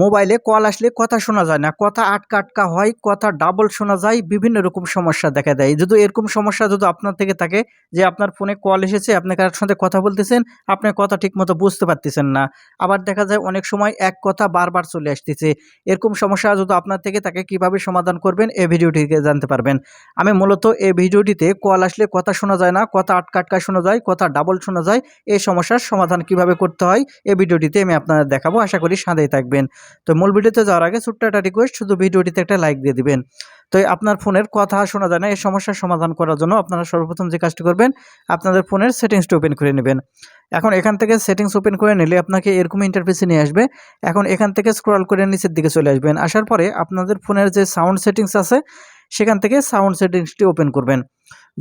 মোবাইলে কল আসলে কথা শোনা যায় না। কথা আটকা আটকা হয়, কথা ডাবল শোনা যায়, বিভিন্ন রকম সমস্যা দেখা দেয়। যদি এরকম সমস্যা যদি আপনার থেকে থাকে যে আপনার ফোনে কল এসেছে, আপনি কার সাথে কথা বলতেছেন, আপনি কথা ঠিকমতো বুঝতে পারতেছেন না। আবার দেখা যায় অনেক সময় এক কথা বারবার চলে আসতেছে। এরকম সমস্যা যদি আপনার থেকে থাকে, কীভাবে সমাধান করবেন? এই ভিডিওটিকে জানতে পারবেন। আমি মূলত এই ভিডিওটিতে কল আসলে কথা শোনা যায় না, কথা আটকা আটকা শোনা যায়, কথা ডাবল শোনা যায়, এই সমস্যার সমাধান কীভাবে করতে হয়, এই ভিডিওটিতে আমি আপনাদের দেখাবো। আশা করি সাথেই থাকবেন। তো মূল ভিডিওতে যাওয়ার আগে ছোট্ট একটা রিকোয়েস্ট শুধু ভিডিওটিতে একটা লাইক দিয়ে দিবেন। তো আপনার ফোনের কথা শোনা যায় না, এই সমস্যার সমাধান করার জন্য আপনারা সর্বপ্রথম যে কাজটি করবেন, আপনাদের ফোনের সেটিংসটা ওপেন করে নেবেন। এখন এখান থেকে সেটিংস ওপেন করে নিলে আপনাকে এরকম ইন্টারফেসে নিয়ে আসবে। এখন এখান থেকে স্ক্রল করে নিচের দিকে চলে আসবেন। আসার পরে আপনাদের ফোনের যে সাউন্ড সেটিংস আছে সেখান থেকে সাউন্ড সেটিংসটি ওপেন করবেন।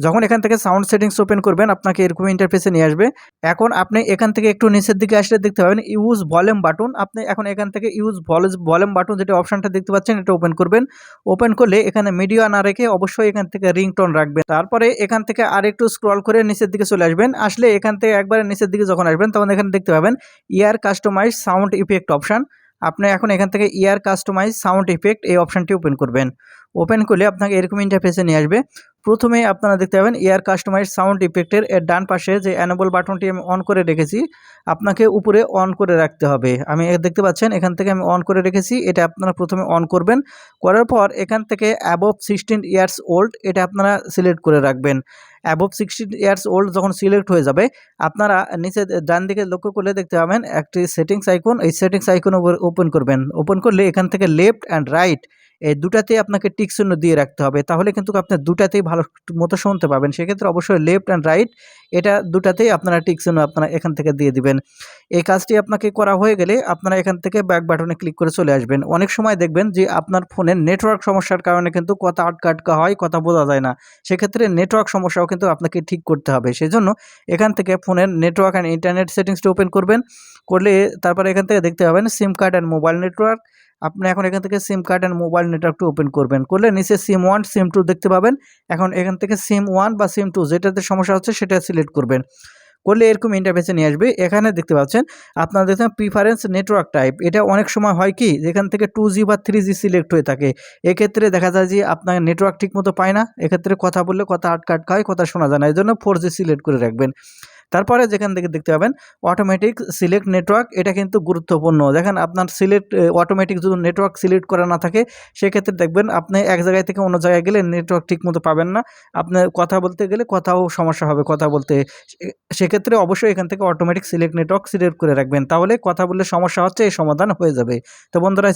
যখন এখান থেকে সাউন্ড সেটিংস ওপেন করবেন, আপনাকে এরকম ইন্টারফেসে নিয়ে আসবে। এখন আপনি এখান থেকে একটু নিচের দিকে আসলে দেখতে পাবেন ইউজ ভলিউম বাটন আপনি এখন এখান থেকে ইউজ ভলিউম বাটন যেটা অপশনটা দেখতে পাচ্ছেন, এটা ওপেন করবেন। ওপেন করলে এখানে মিডিয়া না রেখে অবশ্যই এখান থেকে রিংটোন রাখবেন। তারপরে এখান থেকে আর একটু স্ক্রল করে নিচের দিকে চলে আসবেন। আসলে এখান থেকে একবারে নিচের দিকে যখন আসবেন, তখন এখানে দেখতে পাবেন ear customize sound effect option আপনি এখন এখান থেকে ইয়ার কাস্টমাইজ সাউন্ড ইফেক্ট এই অপশানটি ওপেন করবেন। ওপেন করলে আপনাকে এরকম ইন্টারফেসে নিয়ে আসবে। প্রথমে আপনারা দেখতে পাবেন এয়ার কাস্টমাইজ সাউন্ড ইফেক্টের এর ডান পাশে যে অ্যানেবল বাটনটি আমি অন করে রেখেছি, আপনাকে উপরে অন করে রাখতে হবে। আমি দেখতে পাচ্ছেন, এখান থেকে আমি অন করে রেখেছি, এটা আপনারা প্রথমে অন করবেন। করার পর এখান থেকে অ্যাবভ সিক্সটিন ইয়ার্স ওল্ড এটা আপনারা সিলেক্ট করে রাখবেন। অ্যাবভ সিক্সটিন ইয়ার্স ওল্ড যখন সিলেক্ট হয়ে যাবে, আপনারা নিচে ডান দিকে লক্ষ্য করলে দেখতে পাবেন একটি সেটিংস আইকন এই সেটিংস আইকন ওপেন করবেন। ওপেন করলে এখান থেকে লেফট অ্যান্ড রাইট এই দুটাতেই আপনাকে টিক দিয়ে রাখতে হবে। তাহলে কিন্তু আপনি দুটাতেই ভালো মতো শুনতে পাবেন। সেক্ষেত্রে অবশ্যই লেফট অ্যান্ড রাইট এটা দুটাতেই আপনারা টিক চিহ্ন আপনারা এখান থেকে দিয়ে দিবেন। এই কাজটি আপনাকে করা হয়ে গেলে আপনারা এখান থেকে ব্যাক বাটনে ক্লিক করে চলে আসবেন। অনেক সময় দেখবেন যে আপনার ফোনের নেটওয়ার্ক সমস্যার কারণে কিন্তু কথা আটকা আটকা হয়, কথা বোঝা যায় না। সেক্ষেত্রে নেটওয়ার্ক সমস্যাও কিন্তু আপনাকে ঠিক করতে হবে। সেই জন্য এখান থেকে ফোনের নেটওয়ার্ক অ্যান্ড ইন্টারনেট সেটিংসটা ওপেন করবেন। করলে তারপরে এখান থেকে দেখতে পাবেন SIM card and mobile network আপনি এখন এখান থেকে সিম কার্ড অ্যান্ড মোবাইল নেটওয়ার্কটা ওপেন করবেন। করলে নিচে সিম ওয়ান সিম টু দেখতে পাবেন। এখন এখান থেকে সিম ওয়ান বা সিম টু যেটাতে সমস্যা হচ্ছে সেটা সিলেক্ট করবেন। করলে এরকম ইন্টারফেসে নিয়ে আসবে। এখানে দেখতে পাচ্ছেন, আপনারা দেখছেন প্রিফারেন্স নেটওয়ার্ক টাইপ এটা অনেক সময় হয় কি, যেখান থেকে টু জি বা থ্রি জি সিলেক্ট হয়ে থাকে। এক্ষেত্রে দেখা যায় যে আপনার নেটওয়ার্ক ঠিকমতো পায় না। এক্ষেত্রে কথা বললে কথা আটকা আটকা হয়, কথা শোনা যায় না। এই জন্য ফোর জি সিলেক্ট করে রাখবেন। তারপরে যেখান থেকে দেখতে পাবেন অটোমেটিক সিলেক্ট নেটওয়ার্ক এটা কিন্তু গুরুত্বপূর্ণ। দেখেন আপনার সিলেক্ট অটোমেটিক যদি নেটওয়ার্ক সিলেক্ট করা না থাকে, সেক্ষেত্রে দেখবেন আপনি এক জায়গায় থেকে অন্য জায়গায় গেলে নেটওয়ার্ক ঠিকমতো পাবেন না। আপনি কথা বলতে গেলে কথাও সমস্যা হবে কথা বলতে। সেক্ষেত্রে অবশ্যই এখান থেকে অটোমেটিক সিলেক্ট নেটওয়ার্ক সিলেক্ট করে রাখবেন। তাহলে কথা বললে সমস্যা হচ্ছে, এই সমাধান হয়ে যাবে। তো বন্ধুরা